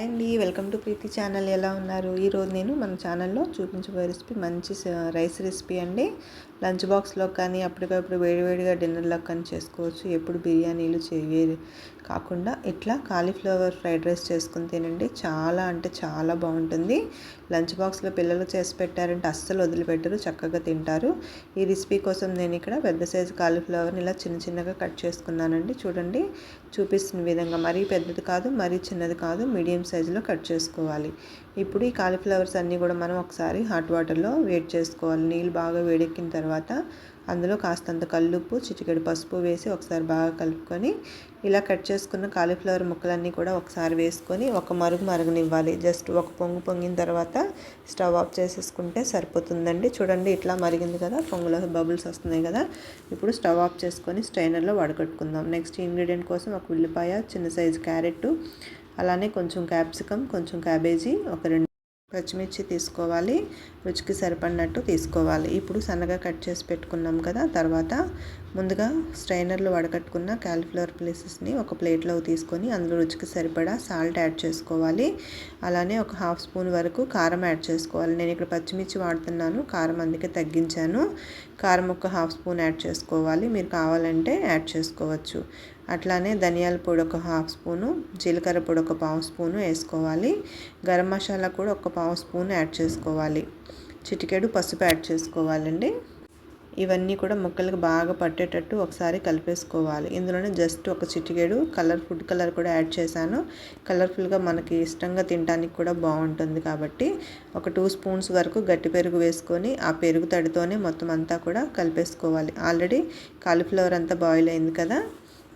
అండి welcome to Preethi channel. ఎలా ఉన్నారు? ఈరోజు నేను మన ఛానల్లో చూపించబోయే రెసిపీ మంచి రైస్ రెసిపీ అండి. లంచ్ బాక్స్లో కానీ అప్పటికప్పుడు వేడివేడిగా డిన్నర్లో కానీ చేసుకోవచ్చు. ఎప్పుడు బిర్యానీలు చేయే కాకుండా ఇట్లా కాలీఫ్లవర్ ఫ్రైడ్ రైస్ చేసుకుని తినండి. చాలా అంటే చాలా బాగుంటుంది. లంచ్ బాక్స్లో పిల్లలు చేసి పెట్టారంటే అస్సలు వదిలిపెట్టరు చక్కగా తింటారు. ఈ రెసిపీ కోసం నేను ఇక్కడ పెద్ద సైజు కాలీఫ్లవర్ని ఇలా చిన్న చిన్నగా కట్ చేసుకున్నానండి. చూడండి చూపిస్తున్న విధంగా మరీ పెద్దది కాదు మరీ చిన్నది కాదు మీడియం సైజులో కట్ చేసుకోవాలి. ఇప్పుడు ఈ కాలీఫ్లవర్స్ అన్నీ కూడా మనం ఒకసారి హాట్ వాటర్లో వేడి చేసుకోవాలి. నీళ్ళు బాగా వేడెక్కిన తర్వాత అందులో కాస్తంత కల్లుప్పు చిటికెడు పసుపు వేసి ఒకసారి బాగా కలుపుకొని ఇలా కట్ చేసుకున్న కాలీఫ్లవర్ ముక్కలన్నీ కూడా ఒకసారి వేసుకొని ఒక మరుగు మరుగునివ్వాలి. జస్ట్ ఒక పొంగు పొంగిన తర్వాత స్టవ్ ఆఫ్ చేసేసుకుంటే సరిపోతుందండి. చూడండి ఇట్లా మరిగింది కదా పొంగులో బబుల్స్ వస్తున్నాయి కదా. ఇప్పుడు స్టవ్ ఆఫ్ చేసుకొని స్ట్రైనర్లో వడగట్టుకుందాం. నెక్స్ట్ ఇంగ్రీడియంట్ కోసం ఒక ఉల్లిపాయ చిన్న సైజు క్యారెట్ అలానే కొంచెం క్యాప్సికమ్ కొంచెం క్యాబేజీ ఒక రెండు పచ్చిమిర్చి తీసుకోవాలి. రుచికి సరిపడినట్టు తీసుకోవాలి. ఇప్పుడు సన్నగా కట్ చేసి పెట్టుకున్నాం కదా తర్వాత ముందుగా స్ట్రైనర్లో వడకట్టుకున్న క్యాలిఫ్లవర్ ప్లేసెస్ని ఒక ప్లేట్లో తీసుకొని అందులో రుచికి సరిపడా సాల్ట్ యాడ్ చేసుకోవాలి. అలానే ఒక హాఫ్ స్పూన్ వరకు కారం యాడ్ చేసుకోవాలి. నేను ఇక్కడ పచ్చిమిర్చి వాడుతున్నాను కారం అందుకే తగ్గించాను. కారం ఒక హాఫ్ స్పూన్ యాడ్ చేసుకోవాలి. మీరు కావాలంటే యాడ్ చేసుకోవచ్చు. అట్లానే ధనియాల పొడి ఒక హాఫ్ స్పూను జీలకర్ర పొడి ఒక పావు స్పూను వేసుకోవాలి. గరం మసాలా కూడా ఒక పావు స్పూన్ యాడ్ చేసుకోవాలి. చిటికెడు పసుపు యాడ్ చేసుకోవాలండి. ఇవన్నీ కూడా ముక్కలకు బాగా పట్టేటట్టు ఒకసారి కలిపేసుకోవాలి. ఇందులోనే జస్ట్ ఒక చిటికెడు కలర్ ఫుడ్ కలర్ కూడా యాడ్ చేశాను. కలర్ఫుల్గా మనకి ఇష్టంగా తినడానికి కూడా బాగుంటుంది కాబట్టి ఒక టూ స్పూన్స్ వరకు గట్టి పెరుగు వేసుకొని ఆ పెరుగు తడితోనే మొత్తం అంతా కూడా కలిపేసుకోవాలి. ఆల్రెడీ కాలీఫ్లవర్ అంతా బాయిల్ అయింది కదా.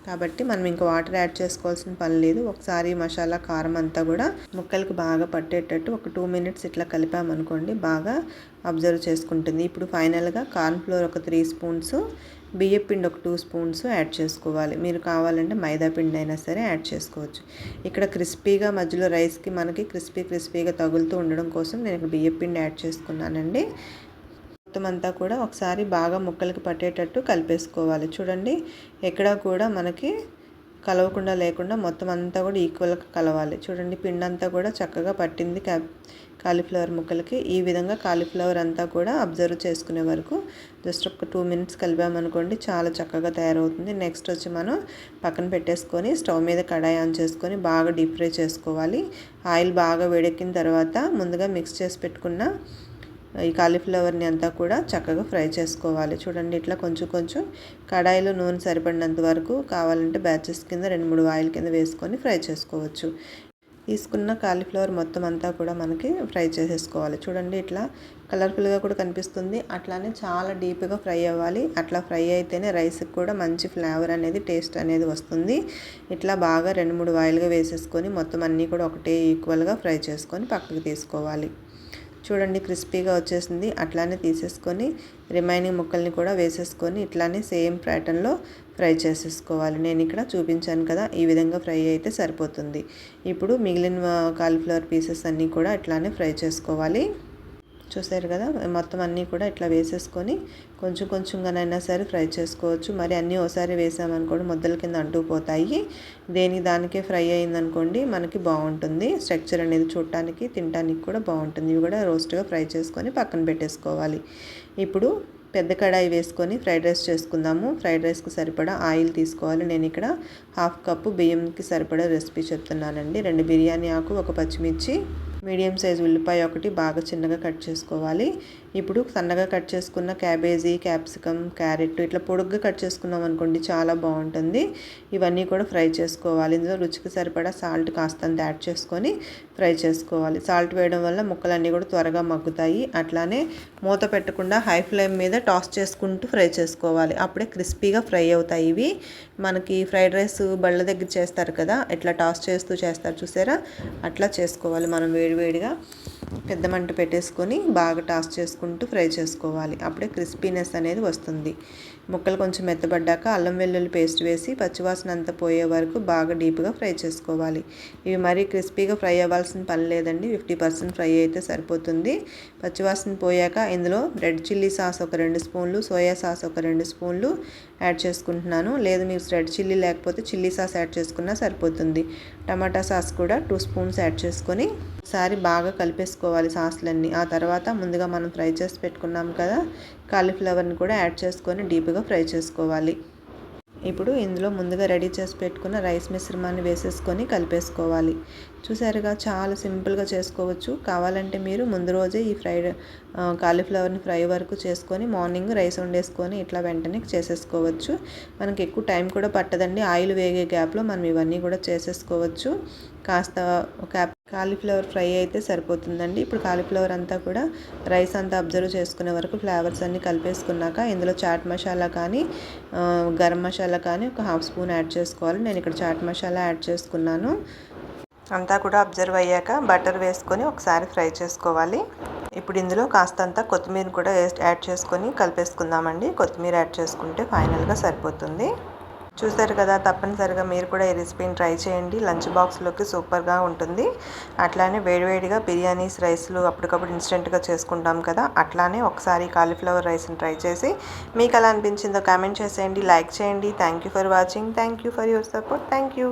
కాబట్టి మనం ఇంకా వాటర్ యాడ్ చేసుకోవాల్సిన పని లేదు. ఒకసారి మసాలా కారం అంతా కూడా ముక్కలకు బాగా పట్టేటట్టు ఒక టూ మినిట్స్ ఇట్లా కలిపామనుకోండి బాగా అబ్జర్వ్ చేసుకుంటుంది. ఇప్పుడు ఫైనల్గా కార్న్ ఫ్లోర్ ఒక త్రీ స్పూన్స్ బియ్యం పిండి ఒక టూ స్పూన్స్ యాడ్ చేసుకోవాలి. మీరు కావాలంటే మైదా పిండి అయినా సరే యాడ్ చేసుకోవచ్చు. ఇక్కడ క్రిస్పీగా మధ్యలో రైస్కి మనకి క్రిస్పీ క్రిస్పీగా తగులుతూ ఉండడం కోసం నేను ఇక్కడ బియ్యం పిండి యాడ్ చేసుకున్నానండి. మొత్తం అంతా కూడా ఒకసారి బాగా ముక్కలకి పట్టేటట్టు కలిపేసుకోవాలి. చూడండి ఎక్కడ కూడా మనకి కలవకుండా లేకుండా మొత్తం అంతా కూడా ఈక్వల్గా కలవాలి. చూడండి పిండి అంతా కూడా చక్కగా పట్టింది క్యా కాలీఫ్లవర్ ముక్కలకి. ఈ విధంగా కాలీఫ్లవర్ అంతా కూడా అబ్జర్వ్ చేసుకునే వరకు జస్ట్ ఒక టూ మినిట్స్ కలిపామనుకోండి చాలా చక్కగా తయారవుతుంది. నెక్స్ట్ వచ్చి మనం పక్కన పెట్టేసుకొని స్టవ్ మీద కడాయి ఆన్ చేసుకొని బాగా డీప్ ఫ్రై చేసుకోవాలి. ఆయిల్ బాగా వేడెక్కిన తర్వాత ముందుగా మిక్స్ చేసి పెట్టుకున్న ఈ కాలీఫ్లవర్ని అంతా కూడా చక్కగా ఫ్రై చేసుకోవాలి. చూడండి ఇట్లా కొంచెం కొంచెం కడాయిలో నూనె సరిపడినంత వరకు కావాలంటే బ్యాచెస్ కింద రెండు మూడు ఆయిల్ కింద వేసుకొని ఫ్రై చేసుకోవచ్చు. తీసుకున్న కాలీఫ్లవర్ మొత్తం అంతా కూడా మనకి ఫ్రై చేసేసుకోవాలి. చూడండి ఇట్లా కలర్ఫుల్గా కూడా కనిపిస్తుంది. అట్లానే చాలా డీప్గా ఫ్రై అవ్వాలి. అట్లా ఫ్రై అయితేనే రైస్కి కూడా మంచి ఫ్లేవర్ అనేది టేస్ట్ అనేది వస్తుంది. ఇట్లా బాగా రెండు మూడు ఆయిల్గా వేసేసుకొని మొత్తం అన్నీ కూడా ఒకటే ఈక్వల్గా ఫ్రై చేసుకొని పక్కకు తీసుకోవాలి. చూడండి క్రిస్పీగా వచ్చేసింది. అట్లానే తీసేసుకొని రిమైనింగ్ ముక్కల్ని కూడా వేసేసుకొని ఇట్లానే సేమ్ ప్యాటర్న్లో ఫ్రై చేసేసుకోవాలి. నేను ఇక్కడ చూపించాను కదా ఈ విధంగా ఫ్రై అయితే సరిపోతుంది. ఇప్పుడు మిగిలిన కాలీఫ్లవర్ పీసెస్ అన్నీ కూడా ఇట్లానే ఫ్రై చేసుకోవాలి. చూసారు కదా మొత్తం అన్నీ కూడా ఇట్లా వేసేసుకొని కొంచెం కొంచెంగానైనా సరే ఫ్రై చేసుకోవచ్చు. మరి అన్నీ ఒకసారి వేసామనుకోండి ముద్దల కింద అంటుకుపోతాయి. దేనికి దానికే ఫ్రై అయిందనుకోండి మనకి బాగుంటుంది. స్ట్రక్చర్ అనేది చూడటానికి తినడానికి కూడా బాగుంటుంది. ఇవి కూడా రోస్ట్గా ఫ్రై చేసుకొని పక్కన పెట్టేసుకోవాలి. ఇప్పుడు పెద్ద కడాయి వేసుకొని ఫ్రైడ్ రైస్ చేసుకుందాము. ఫ్రైడ్ రైస్కి సరిపడా ఆయిల్ తీసుకోవాలి. నేను ఇక్కడ హాఫ్ కప్పు బియ్యంకి సరిపడా రెసిపీ చెప్తున్నానండి. రెండు బిర్యానీ ఆకు ఒక పచ్చిమిర్చి మీడియం సైజ్ ఉల్లిపాయ ఒకటి బాగా చిన్నగా కట్ చేసుకోవాలి. ఇప్పుడు సన్నగా కట్ చేసుకున్న క్యాబేజీ క్యాప్సికమ్ క్యారెట్ ఇట్లా పొడుగ్గా కట్ చేసుకున్నాం అనుకోండి చాలా బాగుంటుంది. ఇవన్నీ కూడా ఫ్రై చేసుకోవాలి. ఇందులో రుచికి సరిపడా సాల్ట్ కాస్తంత యాడ్ చేసుకొని ఫ్రై చేసుకోవాలి. సాల్ట్ వేయడం వల్ల ముక్కలన్నీ కూడా త్వరగా మగ్గుతాయి. అట్లానే మూత పెట్టకుండా హై ఫ్లేమ్ మీద టాస్ చేసుకుంటూ ఫ్రై చేసుకోవాలి. అప్పుడే క్రిస్పీగా ఫ్రై అవుతాయి ఇవి. మనకి ఫ్రైడ్ రైస్ బళ్ళ దగ్గర చేస్తారు కదా ఇట్లా టాస్ చేస్తూ చేస్తారు చూసారా? అట్లా చేసుకోవాలి మనం వేడి వేడివేడిగా పెద్ద మంట పెట్టేసుకొని బాగా టాస్ చేసుకుంటూ ఫ్రై చేసుకోవాలి. అప్పుడే క్రిస్పీనెస్ అనేది వస్తుంది. ముక్కలు కొంచెం మెత్తబడ్డాక అల్లం వెల్లుల్లి పేస్ట్ వేసి పచ్చివాసన అంతా పోయే వరకు బాగా డీప్గా ఫ్రై చేసుకోవాలి. ఇవి మరీ క్రిస్పీగా ఫ్రై అవ్వాల్సిన పని లేదండి. ఫిఫ్టీ పర్సెంట్ ఫ్రై అయితే సరిపోతుంది. పచ్చివాసన పోయాక ఇందులో రెడ్ చిల్లీ సాస్ ఒక రెండు స్పూన్లు సోయా సాస్ ఒక రెండు స్పూన్లు యాడ్ చేసుకుంటున్నాను. లేదు మీరు రెడ్ చిల్లీ లేకపోతే చిల్లీ సాస్ యాడ్ చేసుకున్నా సరిపోతుంది. టమాటా సాస్ కూడా టూ స్పూన్స్ యాడ్ చేసుకొని ఒకసారి బాగా కలిపేసుకోవాలి సాస్లన్నీ. ఆ తర్వాత ముందుగా మనం ఫ్రై చేసి పెట్టుకున్నాం కదా కాలీఫ్లవర్ని కూడా యాడ్ చేసుకొని డీప్గా ఫ్రై చేసుకోవాలి. ఇప్పుడు ఇందులో ముందుగా రెడీ చేసి పెట్టుకున్న రైస్ మిశ్రమాన్ని వేసేసుకొని కలిపేసుకోవాలి. చూసారుగా చాలా సింపుల్గా చేసుకోవచ్చు. కావాలంటే మీరు ముందు రోజే ఈ ఫ్రైడ్ కాలీఫ్లవర్ని ఫ్రై వరకు చేసుకొని మార్నింగ్ రైస్ వండేసుకొని ఇట్లా వెంటనే చేసేసుకోవచ్చు. మనకి ఎక్కువ టైం కూడా పట్టదండి. ఆయిల్ వేగే గ్యాప్లో మనం ఇవన్నీ కూడా చేసేసుకోవచ్చు. కాస్త ఒక కాలీఫ్లవర్ ఫ్రై అయితే సరిపోతుందండి. ఇప్పుడు కాలీఫ్లవర్ అంతా కూడా రైస్ అంతా అబ్జర్వ్ చేసుకునే వరకు ఫ్లేవర్స్ అన్నీ కలిపేసుకున్నాక ఇందులో చాట్ మసాలా కానీ గరం మసాలా కానీ ఒక హాఫ్ స్పూన్ యాడ్ చేసుకోవాలి. నేను ఇక్కడ చాట్ మసాలా యాడ్ చేసుకున్నాను. అంతా కూడా అబ్జర్వ్ అయ్యాక బటర్ వేసుకొని ఒకసారి ఫ్రై చేసుకోవాలి. ఇప్పుడు ఇందులో కాస్తంత కొత్తిమీర కూడా యాడ్ చేసుకొని కలిపేసుకుందామండి. కొత్తిమీర యాడ్ చేసుకుంటే ఫైనల్గా సరిపోతుంది. చూసారు కదా తప్పనిసరిగా మీరు కూడా ఈ రెసిపీని ట్రై చేయండి. లంచ్ బాక్స్లోకి సూపర్గా ఉంటుంది. అట్లానే వేడివేడిగా బిర్యానీస్ రైస్లు అప్పటికప్పుడు ఇన్స్టెంట్గా చేసుకుంటాం కదా అట్లానే ఒకసారి కాలీఫ్లవర్ రైస్ని ట్రై చేసి మీకు ఎలా అనిపించిందో కామెంట్ చేసేయండి. లైక్ చేయండి. Thank you for watching. Thank you for your support. Thank you